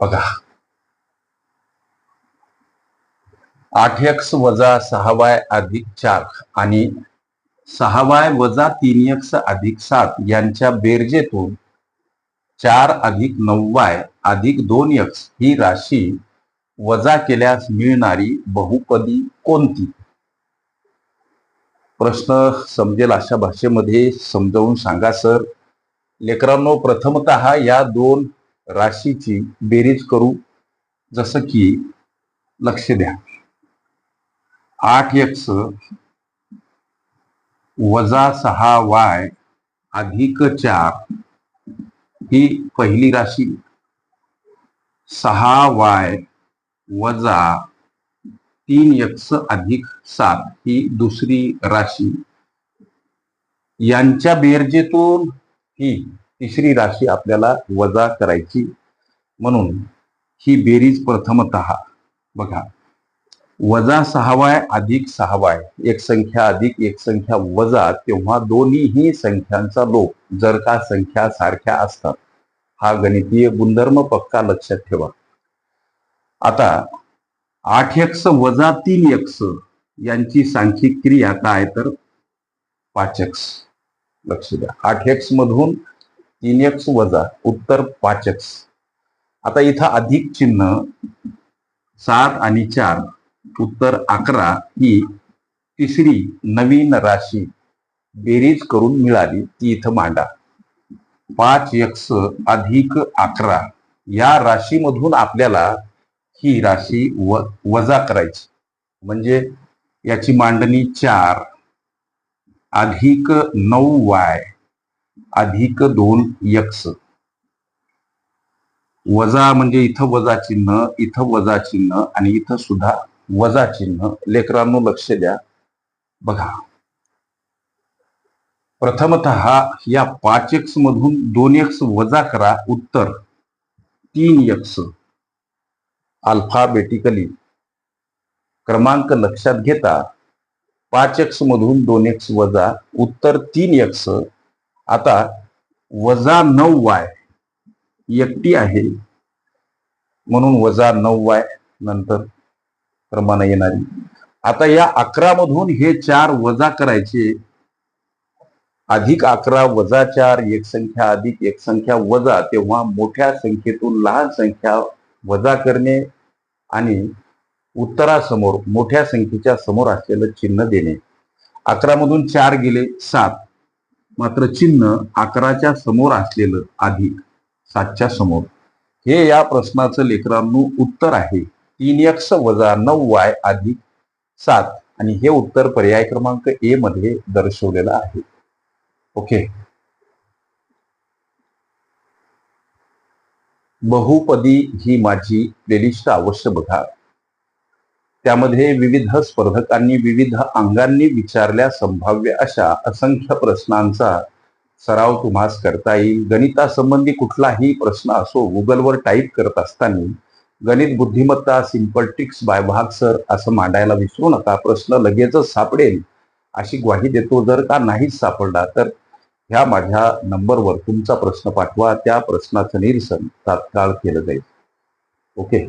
बघा. आठ एक्स वजा सहा वाय अधिक चार आणि सहा वाय वजा तीन एक्स अधिक सात यांच्या बेरजेतून चार अधिक नऊ वाय अधिक दोन एक्स ही राशी वजा केल्यास मिळणारी बहुपदी कोणती? प्रश्न समजेल अशा भाषेमध्ये समजावून सांगा सर. लेकरांनो प्रथमत या दोन राशीची बेरीज करू जसं की लक्ष द्या. आठ एक्स वजा सहा वाय अधिक चार ही पहिली राशी. सहा वाय वजा तीन एक्स अधिक सात ही दुसरी राशी. यांच्या बेरजेतून ही तिसरी राशी आपल्याला वजा करायची. म्हणून ही बेरीज प्रथमतः बघा. वजा सहावाय अधिक सहावाय. एक संख्या अधिक एक संख्या वजा तेव्हा दोन्हीही संख्यांचा लोप जर का संख्या सारख्या असतात. हा गणितीय गुणधर्म पक्का लक्षात ठेवा. आता आठ एक्स वजा तीन एक्स यांची सांख्यिक क्रिया काय तर? पाच एक्स. लक्ष द्या. आठ एक्स मधून तीन एक्स वजा उत्तर पाच एक्स आता इथं अधिक चिन्ह सात आणि चार उत्तर अकरा ही तिसरी नवीन राशी बेरीज करून मिळाली ती इथं मांडा. पाच एक्स अधिक अकरा या राशीमधून आपल्याला ही राशी व वजा करायची. म्हणजे याची मांडणी चार अधिक नऊ वाय अधिक दोन यक्स. वजा म्हणजे इथं वजा चिन्ह इथं वजा चिन्ह आणि इथं सुद्धा वजा चिन्ह. लेकरांनो लक्ष द्या. बघा. प्रथमत या पाच एक्स मधून दोन एक्स वजा करा. उत्तर तीन यक्स. अल्फाबेटिकली. क्रमांक लक्षात घेता. पाच एक्स मधून दोन एक्स वजा. उत्तर तीन यक्स. आता वजा नऊ वाय एकटी आहे. म्हणून वजा नऊ वाय नंतर क्रमानं येणारी आता या अकरा मधून हे चार वजा करायचे. अधिक अकरा वजा चार एक संख्या अधिक एक संख्या वजा तेव्हा मोठ्या संख्येतून लहान संख्या वजा करणे आणि उत्तरासमोर मोठ्या संख्येच्या समोर असलेलं चिन्ह देणे. अकरा मधून चार गेले सात. मात्र चिन्ह अकराच्या समोर असलेलं अधिक सातच्या समोर. हे या प्रश्नाचं लेकरांनो उत्तर आहे. तीन एक्स वजा नऊ वाय अधिक सात. आणि हे उत्तर पर्याय क्रमांक ए मध्ये दर्शवलेलं आहे. ओके. बहुपदी ही माझी प्लेलिस्ट अवश्य बघा. त्यामध्ये विविध स्पर्धकांनी विविध अंगांनी विचारल्या संभाव्य अशा असंख्य प्रश्नांचा सराव तुम्हास करता येईल. गणितासंबंधी कुठलाही प्रश्न असो गुगलवर टाईप करत असताना गणित बुद्धिमत्ता सिंपल टिक्स बाय भाग सर असं मांडायला विसरू नका. प्रश्न लगेचच सापडेल अशी ग्वाही देतो. जर का नाहीच सापडला तर ह्या माझ्या नंबरवर तुमचा प्रश्न पाठवा. त्या प्रश्नाचं निरसन तात्काळ केलं जाईल. ओके.